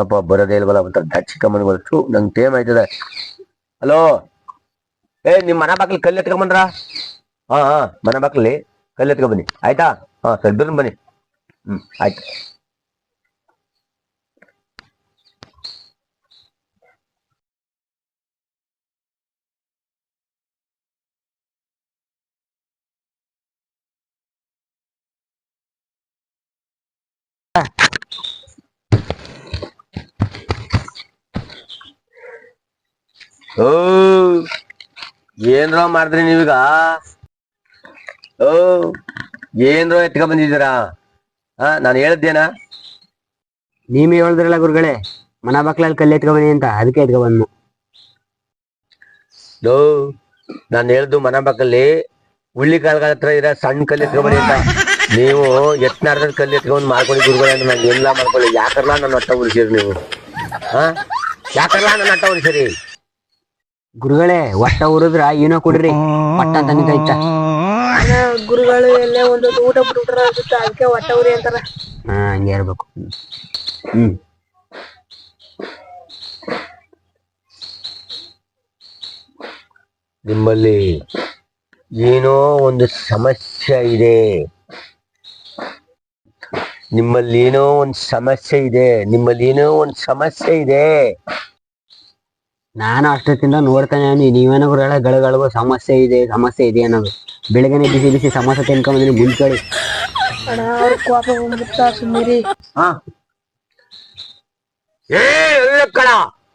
ಏನಪ್ಪ ಬರೋದೇ ಇಲ್ವಲ್ಲ ಒಂಥರ ದಚ್ಚಿಕಮ್ಮನ್ ಬರ್ತು ನಂಗೆ ಟೇಮ್ ಆಯ್ತದೆ. ಹಲೋ? ಏ, ನಿಮ್ ಮನೆ ಬಾಕ್ಲಿ ಕಲ್ಲು ಎತ್ಕೊಂಬಂದ್ರ ಹಾ ಹಾ, ಮನೆ ಬಾಕ್ಲಿ ಕಲ್ಲು ಎತ್ಕೊಂಡ್ ಬನ್ನಿ. ಆಯ್ತಾ? ಹಾ ಸ್ವಲ್ಪ ಬನ್ನಿ. ಹ್ಮ್, ಆಯ್ತು. ಓ ಏನ್ರೋ ಮಾಡಿದ್ರಿ ನೀವೀಗ? ಓ ಏನ್ರೋ ಎತ್ಕೊಂಡ್ ಬಂದಿದ್ದೀರಾ? ಹಾ ನಾನು ಹೇಳಿದ್ದೇನಾ ನೀವೇ ಹೇಳಿದ್ರಲ್ಲ ಗುರುಗಳೇ ಮನ ಕಲ್ಲಿ ಕಲ್ಲು ಎತ್ಕೊ ಬನ್ನಿ ಅಂತ ಅದಕ್ಕೆ ಎತ್ಕೊ ಬಂದ್ನು. ಲೋ ನಾನು ಹೇಳ್ದು ಮನ ಮಕ್ಕಳಲ್ಲಿ ಉಳ್ಳಿ ಕಾಲ್ಗಳ ಹತ್ರ ಇರೋ ಸಣ್ಣ ಕಲ್ಲು ಎತ್ಕೊಂಬನಿ ಅಂತ. ನೀವು ಎತ್ನಾರ್ದ ಕಲ್ಲಿ ಎತ್ಕೊಂಡ್ ಮಾಡ್ಕೊಳ್ಳಿ ಗುರುಗಳೇ ಅಂತ ನಾನು ಎಲ್ಲ ಮಾಡ್ಕೊಳ್ಳಿ. ಯಾಕರ್ಲ ನನ್ನ ಅಟ್ಟ ಉಳಿಸಿರಿ ನೀವು? ಹಾ? ಯಾಕರ್ಲ ನನ್ನ ಅಟ್ಟ ಉಳಿಸಿರಿ ಗುರುಗಳೇ ಒಟ್ಟ ಉರಿದ್ರ ಏನೋ ಕೊಡ್ರಿ. ಪಟ್ಟ ಅಂತ ನಿಂತೈತ ಗುರುಗಳು ಎಲ್ಲ ಒಂದೊಂದು ಊಟ ಬಿಟ್ಬಿಟ್ರ ಅನ್ಸುತ್ತೆ ಅದಕ್ಕೆ ಒಟ್ಟ ಉರಿ ಅಂತಾರ. ಹಾ ಹಂಗೆ ಇರ್ಬೇಕು. ಹ್ಮ್. ನಿಮ್ಮಲ್ಲಿ ಏನೋ ಒಂದು ಸಮಸ್ಯೆ ಇದೆ. ನಿಮ್ಮಲ್ಲಿ ಏನೋ ಒಂದು ಸಮಸ್ಯೆ ಇದೆ. ನಿಮ್ಮಲ್ಲಿ ಏನೋ ಒಂದು ಸಮಸ್ಯೆ ಇದೆ. ನಾನು ಅಷ್ಟೊತ್ತಿಂದ ನೋಡ್ತಾನೆ ನೀವೇನೋ ಗಳಗಳಿಗೂ ಸಮಸ್ಯೆ ಇದೆ ಸಮಸ್ಯೆ ಇದೆ ಅನ್ನೋದು. ಬೆಳಗ್ಗೆನೆ ಬಿಸಿ ಬಿಸಿ ಸಮಸ್ಯೆ ತಿನ್ಕೊಂಡ್ಬಂದ್ರೆ ಮುಂದ್ಕಳಿ ಅಣ್ಣ ಅವ್ರ ಕೋಪ ಬಂದ್ಬಿಡ್ತಾ ಸುಮ್ಮೀರಿ ಹಾ. ಏ ಕಣ.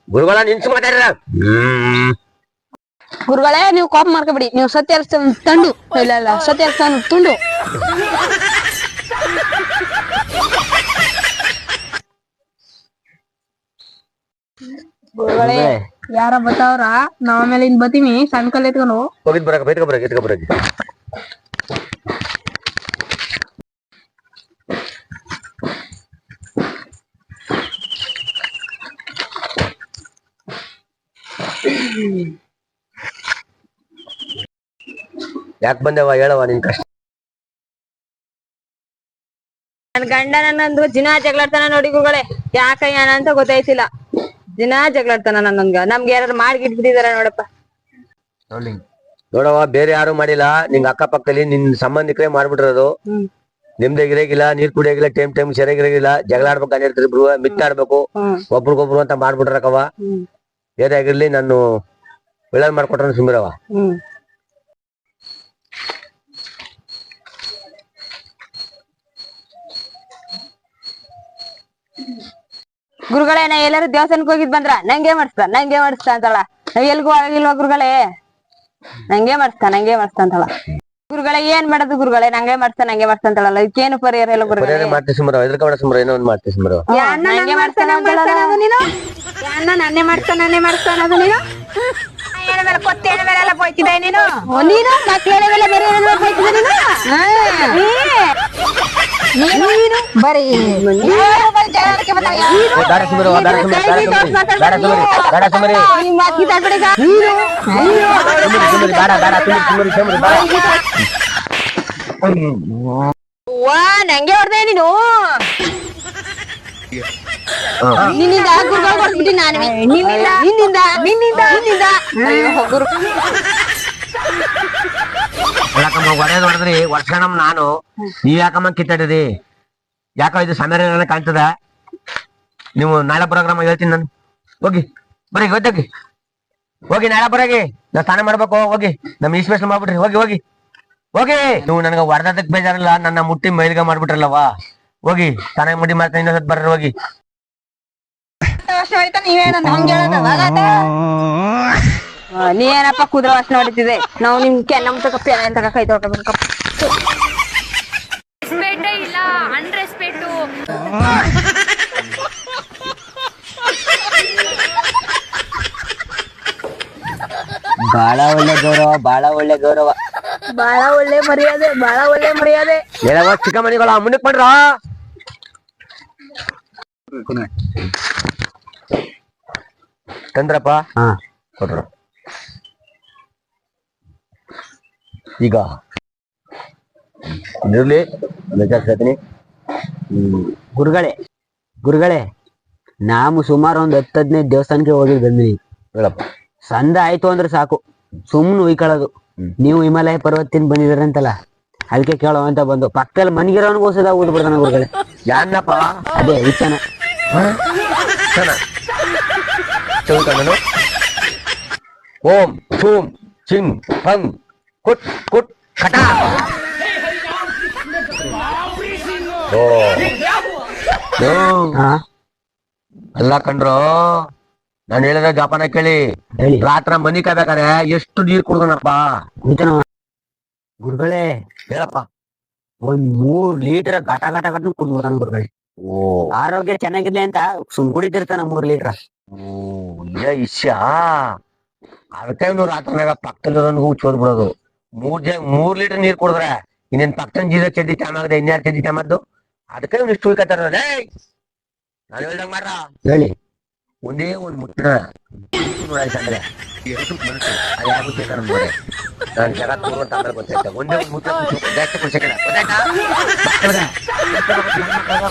ಗುರುಗಳ ನಿನ್ಸು ಮಾತಾಡಿದ ಹ್ಮ್. ಗುರುಗಳೇ ನೀವು ಕೋಪ ಮಾಡ್ಕೊಬಿಡಿ. ನೀವು ಸತ್ಯ ತಂಡು ಇಲ್ಲ ಇಲ್ಲ ಸತ್ಯ ತುಂಡು. ಗುರುಗಳೇ. ಯಾರ ಬತ್ತಾವ್ರ? ನಾವ್ ಆಮೇಲೆ ಇನ್ ಬತ್ತೀನಿ ಸಣ್ಣ ಕಲ್ ಎತ್ಕೊಂಡು ಹೋಗಿದ್ ಬರಕ ಬೈತ್ಕ ಬರಕ ಎತ್ಕೊ ಬರಕ ಯಾಕ ಬಂದವ ಹೇಳವ ನಿನ್ ಕಷ್ಟ. ನನ್ ಗಂಡ ನನ್ನೊಂದು ದಿನ ಜಗಳಾಡ್ತಾನ ನೋಡಿ ಗುರುಗಳೇ. ಯಾಕ ಏನ ಅಂತ ಗೊತ್ತಾಯ್ತಿಲ್ಲ. ದಿನ ಜಗಳಾಡ್ತಾನ ನನ್ನೊಂದ್ಗ ನಮ್ಗೆ ಯಾರು ಮಾಡಿ ಇಟ್ಬಿಟ್ಟಿದಾರ ನೋಡಪ್ಪ. ನೋಡವ್ವ ಬೇರೆ ಯಾರು ಮಾಡಿಲ್ಲ. ಅಕ್ಕ ಪಕ್ಕದಲ್ಲಿ ನಿನ್ ಸಂಬಂಧಿಕರೇ ಮಾಡ್ಬಿಟ್ರದು. ಹ್ಮ್. ಇರಗಿಲ್ಲ ಗಿರಾಗಿಲ್ಲ ನೀರ್ ಕುಡಿಯಾಗಿಲ್ಲ ಟೈಮ್ ಟೈಮ್ ಸರಿಯಾಗಿರಾಗಿಲ್ಲ ಜಗಳ ಆಡ್ಬೇಕು ಅನಿರ್ತಾರೆ ಇಬ್ರು ಮಿತ್ತಾಡ್ಬೇಕು. ಒಬ್ರಿಗೊಬ್ರು ಅಂತ ಮಾಡ್ಬಿಟ್ರಕವ ಹ್ಮ್. ಬೇರೆ ಆಗಿರ್ಲಿ ನಾನು ಒಳ್ಳೇದ್ ಮಾಡ್ಕೊಟ್ರ ಸುಮ್ಮಿರವ ಹ್ಮ್. ಗುರುಗಳೇ ನಾ ಎಲ್ಲಾರು ದೇವಸ್ಥಾನಕ್ ಹೋಗಿದ್ ಬಂದ್ರ ನಂಗೆ ಮಾಡಿಸ್ತ ನಂಗೆ ಮಾಡಿಸ್ತ ಅಂತಳ. ನಾವ್ ಎಲ್ಗೂ ಆಗಿಲ್ವ ಗುರುಗಳೇ? ನಂಗೆ ಮಾಡಿಸ್ತ ನಂಗೆ ಮಾಡಿಸ್ತ ಅಂತಳ. ಗುರುಗಳೇ ಏನ್ ಮಾಡೋದು ಗುರುಗಳೇ? ನಂಗೆ ಮಾಡಿಸ್ತ ನಂಗೆ ಮಾಡಿಸ್ತ ಅಂತಳಲ್ಲ. ಇದಕ್ಕೇನು ಪರಿಹಾರ ಎಲ್ಲ ಗುರುಗಳೇ? ಮಾಡ್ತೀವಿ ಸುಮಾರು ಎದ್ರಕೊಂಡ ಸುಮಾರು ಏನೋ ಒಂದ್ ಮಾಡ್ತೀವಿ ಸುಮ್ಮಿರವ ನಂಗೆ ಮಾಡ್ತಾನೆ ಅಂತಳಲ್ಲ. ನೀನು? ಅಣ್ಣ ನನ್ನೇ ಮಾಡ್ತಾ ನನ್ನೇ ಮಾಡ್ತಾ ಅದು ನೀನು? ಏನ ಮೇಲೆ ಕೊತ್ತೆ ಏನ ಮೇಲೆ ಎಲ್ಲ ನೀನು? ನೀನು? ಮಕ್ಕಳ ಮೇಲೆ ಬೇರೆ ನೀನು? ನೀನು ಬರೀ ನಂಗೆ ಹೊಡ್ದೆ ನೀನು ನಿನ್ನಿಂದ ಗುರುಗಳು ಹೊಡ್ದ್ಬಿಟ್ಟಿ ನಾನು ನಿನ್ನಿಂದ ನಿನ್ನಿಂದ ನಿನ್ನಿಂದ ನಿನ್ನಿಂದ ಅಯ್ಯೋ ಗುರು ಯಾಕಮ್ಮ ಒಡೆದ್ ಹೊಡೆದ್ರಿ? ವರ್ಷನಮ್ ನಾನು. ನೀವ್ ಯಾಕಮ್ಮ ಕಿತ್ತಾಡಿರಿ ಯಾಕೋ ಇದು ಸಮಯ ಕಾಣ್ತದ? ನೀವು ನಾಳೆ ಪ್ರೋಗ್ರಾಮ್ ಹೇಳ್ತೀನಿ ನಾನು. ಹೋಗಿ ಬರೀ ಗೊತ್ತಾಗಿ ಹೋಗಿ ನಾಳೆ ಬರೋಗಿ ನಾ ಸ್ನಾನ ಮಾಡ್ಬೇಕು, ಹೋಗಿ. ನಮ್ ಇನ್ಸ್ಪೆಷನ್ ಮಾಡ್ಬಿಟ್ರಿ. ಹೋಗಿ ಹೋಗಿ. ಹೋಗಿ. ನೀವು ನನಗೆ ವರ್ಧದಕ್ ಬೇಜಾರಲ್ಲ, ನನ್ನ ಮುಟ್ಟಿ ಮೈಲ್ಗ ಮಾಡ್ಬಿಟ್ರಲ್ಲವಾ? ಹೋಗಿ, ಸ್ನಾನ ಮುಡಿ ಮಾಡ್ತೀನಿ, ಇನ್ನೊಂದ್ ಬರ್ರಿ, ಹೋಗಿ. ನೀ ಏನಪ್ಪ ಕುದುರೆ ವಾಸನೆ ಹೊಡಿತಿದೆ? ನಾವು ನಿಮ್ ಕೆನ್ನಮ್ ತಕ ಪೆನ ತಕ ಕೈ ತೊಳ್ಕೊಬೇಕು ರೆಸ್ಪೆಕ್ಟ್ ಇಲ್ಲ ಅನ್ರೆಸ್ಪೆಕ್ಟ್ ಬಾಳ ಒಳ್ಳೆ ಗೌರವ ಬಾಳ ಒಳ್ಳೆ ಗೌರವ. ಬಾಳ ಒಳ್ಳೆ ಮರ್ಯಾದೆ ಬಾಳ ಒಳ್ಳೆ ಮರ್ಯಾದೆ. ಏನವ ಚಿಕ್ಕ ಮನಿಗಳ ಮುಂದಕ್ಕೆ ಮಾಡ್ರ ತಂದ್ರಪ್ಪ? ಹಾ. ಕೊಟ್ರು. ಈಗ. ಇದಿರ್ಲಿ ಮೆಸೇಜ್ ಹೇಳ್ತೀನಿ ಗುರುಗಳೇ ಗುರುಗಳೇ ನಾವು ಸುಮಾರು ಒಂದು ಹತ್ತು ಹದಿನೈದು ದೇವಸ್ಥಾನಕ್ಕೆ ಹೋಗಿ ಬಂದಿನಿ ಹೇಳಪ್ಪ. ಸಂದ ಆಯ್ತು ಅಂದ್ರೆ ಸಾಕು. ಸುಮ್ಮನೆ ಉಯ್ಕೊಳ್ಳೋದು ನೀವು ಹಿಮಾಲಯ ಪರ್ವತಿನ ಬಂದಿದ್ದೀರಂತಲ್ಲ ಅದಕ್ಕೆ ಕೇಳೋ ಅಂತ ಬಂದು. ಪಕ್ಕದಲ್ಲಿ ಮನ್ಗಿರೋನ್ಗೂ ಸದಾ ಊದ್ ಬಿಡ್ತಾನೆ ಗುರುಗಳೇ. ಯಾರನ್ನಪ್ಪ ಅದೇ ವಿಚಾರ ಓಂ ಚೂಂ ಚಿಂಗ್ ಕುಟ್ ಕುಟ್ ಕಟ. ಓ. ಹಾ? ಅಲ್ಲ ಕಂಡ್ರು ನಾನು ಹೇಳಿದ ಜಪಾನ ಕೇಳಿ. ಹೇಳಿ. ರಾತ್ರ ಮನಿ ಕಾಯ್ಬೇಕಾರೆ ಎಷ್ಟು ನೀರ್ ಕುಡ್ದನಪ್ಪ? ಹುಚ್ಚನ ಗುರುಗಳೇ ಹೇಳಪ್ಪ. ಒಂದ್ ಮೂರ್ ಲೀಟರ್ ಘಟ ಘಟ ಘಟ ಕುಡ್ಬೋದಾನ ಗುರುಗಳೇ. ಓ. ಆರೋಗ್ಯ ಚೆನ್ನಾಗಿದೆ ಅಂತ ಸುಮ್ ಕುಡಿತಿರ್ತಾನ ಮೂರ್ ಲೀಟರ್. ಓ ಇದ ಇಷ್ಯ? ಅದಕ್ಕೆ ಇವ್ನು ರಾತ್ರಿನಾಗ ಪಕ್ಕದಲ್ಲಿರೋನ್ಗೂ ಚೋದ್ ಬಿಡೋದು ಮೂರ್ ಜ ಮೂರ್ ಲೀಟರ್ ನೀರ್ ಕುಡಿದ್ರ ಇನ್ನೇನ್ ಪಕ್ಕನ್ ಜೀರ ಚಡ್ಡಿ ಟೈಮ್ ಆಗದೆ ಇನ್ಯಾರು ಚಡ್ಡಿ ಟೈಮ್ ಆದ್ದು? ಅದಕ್ಕೆ ಇವ್ನು ಇಷ್ಟು ಉಳ್ಕತ್ತಾರ ನಾನು ಹೇಳ್ದಂಗ ಮಾಡ್ರ? ಹೇಳಿ. ಒಂದೇ ಒಂದ್ ಮುಟ್ಟಿನ ನೋಡಾಯ್ತಂದ್ರೆ. ಎಷ್ಟು ಮನಸ್ಸು ಅದಾಗುತ್ತೆ ನಮ್ಗೆ ನಾನು ಜಗತ್ ಪೂರ್ವ ಅಂತ ಆಮೇಲೆ ಒಂದೇ ಒಂದು ಮುಟ್ಟ ಜಾಸ್ತಿ ಗೊತ್ತಾಯ್ತಾ?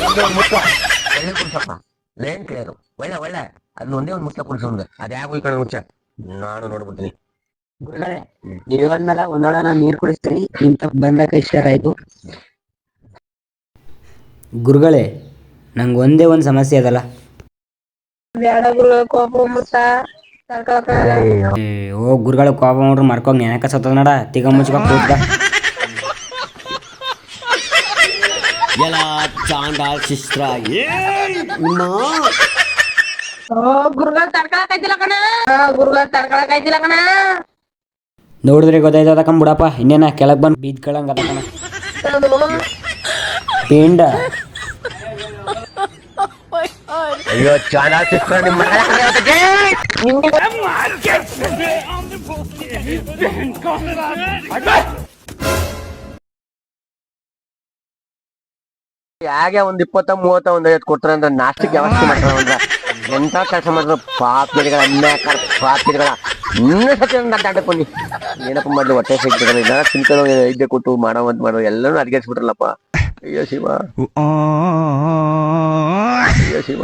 ಒಂದೇ ಒಂದು ಮುಟ್ಟ ಒಳ್ಳೆ ಕುಡ್ಸಪ್ಪ. ಲೇನ್ ಕ್ಲಿಯರು ಒಳ್ಳೆ ಒಳ್ಳೆ. ಒಂದೇ ಒಂದು ಮುಟ್ಟ ಕುಡ್ಸೋನ್ಗೆ ಅದ್ಯಾಗ ಹೋಗಿ ಕಣ ಮುಚ್ಚ. ನಾನು ನೋಡ್ಬಿಡ್ತೀನಿ. ಗುರುಗಳೇ ನೀವು ಹೇಳಿದ್ಮೇಲೆ ಒಂದೊಳ ನಾನು ನೀರ್ ಕುಡಿಸ್ತೀನಿ ಇಂತ ಬಂದಾಗ ಇಷ್ಟ ಆಯ್ತು ಗುರುಗಳೇ ನಂಗೆ ಒಂದೇ ಒಂದು ಸಮಸ್ಯೆ ಅದಲ್ಲ. ಬೇಡ ಗುರುಗಳ ಕೋಪ ಬಂದ್ಬಿಡ್ತಾ ತಡ್ಕೊಳಕ್ಕಾಗಲ್ಲ. ಏ, ಓ ಗುರುಗಳ ಕೋಪ ಮಾಡ್ರು ಮರ್ಕೋಗ್ ನೆನಕ ಸತ್ತದ ನಡ ತಿಗ ಮುಚ್ಕ ಕೂತ್ಕ. ಓ ಗುರುಗಳ ತಡ್ಕೊಳಕಾಯ್ತಿಲ್ಲ ಕಣ. ಗುರುಗಳ ತಡ್ಕೊಳಕಾಯ್ತಿಲ್ಲ ಕಣ. ನೋಡಿದ್ರೆ ಗೊತ್ತಾಯ್ತದ ಬಿಡಪ್ಪ ಇನ್ನೇನ ಕೆಳಗ್ ಬಂದು ಬೀದ್ಕೊಳ್ಳಂಗ ಅದ ಕಣ. ಪಿಂಡ. ಅಯ್ಯೋ ಹೋಗ್ತೈತೆ. ಹೇಗೆ ಒಂದ್ ಇಪ್ಪತ್ತ ಮೂವತ್ತ ಒಂದ್ ಐವತ್ತು ಕೊಡ್ತಾರೆ ಅಂದ್ರೆ ನಾಸ್ತಿಕ್ ವ್ಯವಸ್ಥೆ ಮಾಡ್ತಾರೆ ಅಂದ್ರೆ ಎಂತ ಕೆಲಸ ಮಾಡಿದ್ರು ಪಾಪಿಗಳ ಅನ್ಯಾಕಾರ ಪಾಪಿಗಳ ಇನ್ನೂ ಸತಿ ಒಂದು ಅಡ್ಡಾಡಕೊಂಡಿ ಏನಪ್ಪ ಮಾಡ್ಲಿ ಹೊಟ್ಟೆ ಸಿಗ್ತದಲ್ಲ ಇಲ್ಲ ತಿನ್ಕೊಂಡು ಇದ್ದೆ ಕೊಟ್ಟು ಮಾಡೋ ಅಂತ ಮಾಡೋ ಎಲ್ಲರೂ ಅಡ್ಗೆಸ್ಬಿಟ್ರಲ್ಲಪ್ಪ ಅಯ್ಯೋ ಶಿವ. ಅಯ್ಯೋ ಶಿವ.